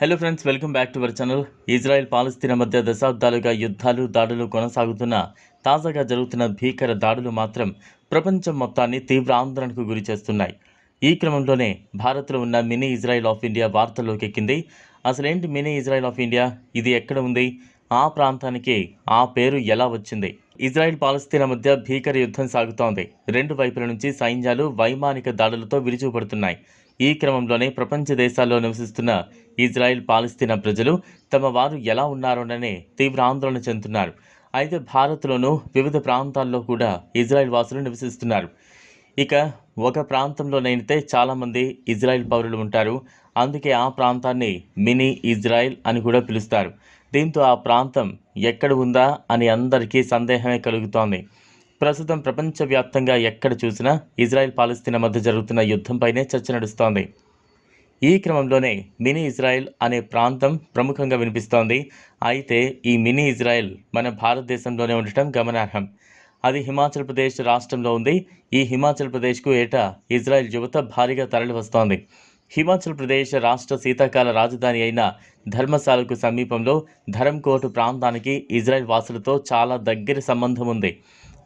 Hello friends welcome back to our channel Israel పాలస్తీనా మధ్య దశాబ్దాలుగా యుద్ధాలు దాడులు కొనసాగుతున్న తాజాగా జరుగుతున్న భీకర దాడులు మాత్రం ప్రపంచం మొత్తాన్ని తీవ్ర ఆందోళనకు గురి చేస్తున్నాయి. ఈ క్రమంలోనే భారత్లో ఉన్న మినీ ఇజ్రాయెల్ ఆఫ్ ఇండియా వార్తల్లోకి ఎక్కింది. అసలేంటి మినీ ఇజ్రాయెల్ ఆఫ్ ఇండియా? ఇది ఎక్కడ ఉంది? ఆ ప్రాంతానికి ఆ పేరు ఎలా వచ్చింది? ఇజ్రాయెల్ పాలస్తీనా మధ్య భీకర యుద్ధం సాగుతోంది. రెండు వైపుల నుంచి సైన్యాలు వైమానిక దాడులతో విరుచుకుపడుతున్నాయి ఈ క్రమంలోనే ప్రపంచ దేశాల్లో నివసిస్తున్న ఇజ్రాయెల్ పాలస్తీనా ప్రజలు తమ వారు ఎలా ఉన్నారోననే తీవ్ర ఆందోళన చెందుతున్నారు. అయితే భారత్లోనూ వివిధ ప్రాంతాల్లో కూడా ఇజ్రాయెల్ వాసులు నివసిస్తున్నారు. ఇక ఒక ప్రాంతంలోనైతే చాలామంది ఇజ్రాయెల్ పౌరులు ఉంటారు. అందుకే ఆ ప్రాంతాన్ని మినీ ఇజ్రాయెల్ అని కూడా పిలుస్తారు. దీంతో ఆ ప్రాంతం ఎక్కడ ఉందా అని అందరికీ సందేహమే కలుగుతోంది. ప్రస్తుతం ప్రపంచవ్యాప్తంగా ఎక్కడ చూసినా ఇజ్రాయెల్ పాలస్తీనా మధ్య జరుగుతున్న యుద్ధంపైనే చర్చ నడుస్తోంది. ఈ క్రమంలోనే మినీ ఇజ్రాయెల్ అనే ప్రాంతం ప్రముఖంగా వినిపిస్తోంది. అయితే ఈ మినీ ఇజ్రాయెల్ మన భారతదేశంలోనే ఉండటం గమనార్హం. అది హిమాచల్ ప్రదేశ్ రాష్ట్రంలో ఉంది. ఈ హిమాచల్ ప్రదేశ్కు ఏటా ఇజ్రాయెల్ యువత భారీగా తరలి వస్తోంది హిమాచల్ ప్రదేశ్ రాష్ట్ర శీతాకాల రాజధాని అయిన ధర్మశాలకు సమీపంలో ధరంకోట్ ప్రాంతానికి ఇజ్రాయెల్ వాసులతో చాలా దగ్గర సంబంధం ఉంది.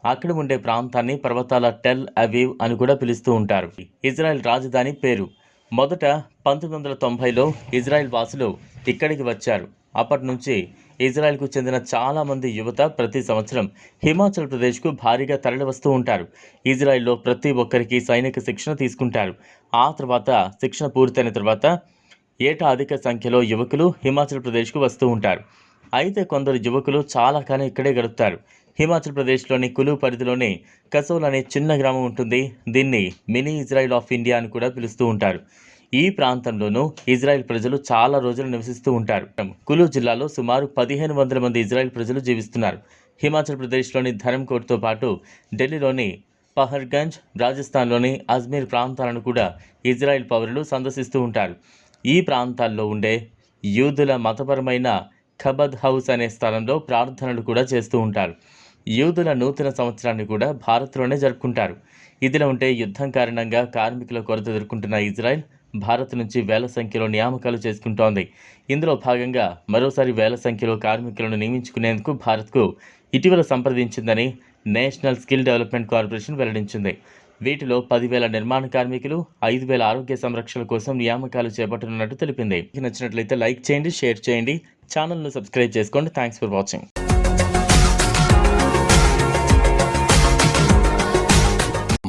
అక్కడ ఉండే ప్రాంతాన్ని పర్వతాల టెల్ అవీవ్ అని కూడా పిలుస్తూ ఉంటారు. ఇజ్రాయెల్ రాజధాని పేరు. మొదట పంతొమ్మిది వందల తొంభైలో ఇజ్రాయెల్ వాసులు ఇక్కడికి వచ్చారు. అప్పటి నుంచి ఇజ్రాయెల్కు చెందిన చాలామంది యువత ప్రతి సంవత్సరం హిమాచల్ ప్రదేశ్కు భారీగా తరలి వస్తూ ఉంటారు. ఇజ్రాయెల్లో ప్రతి ఒక్కరికి సైనిక శిక్షణ తీసుకుంటారు. ఆ తర్వాత శిక్షణ పూర్తయిన తర్వాత ఏటా అధిక సంఖ్యలో యువకులు హిమాచల్ ప్రదేశ్కు వస్తూ ఉంటారు. అయితే కొందరు యువకులు చాలా కాలం ఇక్కడే గడుపుతారు. హిమాచల్ ప్రదేశ్లోని కులు పరిధిలోని కసోల్ అనే చిన్న గ్రామం ఉంటుంది. దీన్ని మినీ ఇజ్రాయిల్ ఆఫ్ ఇండియా అని కూడా పిలుస్తూ ఉంటారు. ఈ ప్రాంతంలోనూ ఇజ్రాయెల్ ప్రజలు చాలా రోజులు నివసిస్తూ ఉంటారు. కులు జిల్లాలో సుమారు పదిహేను వందల మంది ఇజ్రాయెల్ ప్రజలు జీవిస్తున్నారు. హిమాచల్ ప్రదేశ్లోని ధరంకోట్తో పాటు ఢిల్లీలోని పహర్గంజ్ రాజస్థాన్లోని అజ్మీర్ ప్రాంతాలను కూడా ఇజ్రాయెల్ పౌరులు సందర్శిస్తూ ఉంటారు. ఈ ప్రాంతాల్లో ఉండే యూదుల మతపరమైన ఖబద్ హౌస్ అనే స్థలంలో ప్రార్థనలు కూడా చేస్తూ ఉంటారు. యూదుల నూతన సంవత్సరాన్ని కూడా భారత్లోనే జరుపుకుంటారు. ఇదిలా ఉంటే యుద్ధం కారణంగా కార్మికుల కొరత ఎదుర్కొంటున్న ఇజ్రాయెల్ భారత్ నుంచి వేల సంఖ్యలో నియామకాలు చేసుకుంటోంది. ఇందులో భాగంగా మరోసారి వేల సంఖ్యలో కార్మికులను నియమించుకునేందుకు భారత్కు ఇటీవల సంప్రదించిందని నేషనల్ స్కిల్ డెవలప్మెంట్ కార్పొరేషన్ వెల్లడించింది. వీటిలో పదివేల నిర్మాణ కార్మికులు ఐదు వేల ఆరోగ్య సంరక్షణ కోసం నియామకాలు చేపట్టనున్నట్టు తెలిపింది. నచ్చినట్లయితే లైక్ చేయండి షేర్ చేయండి. ఛానల్ను సబ్స్క్రైబ్ చేసుకోండి. Thanks for watching.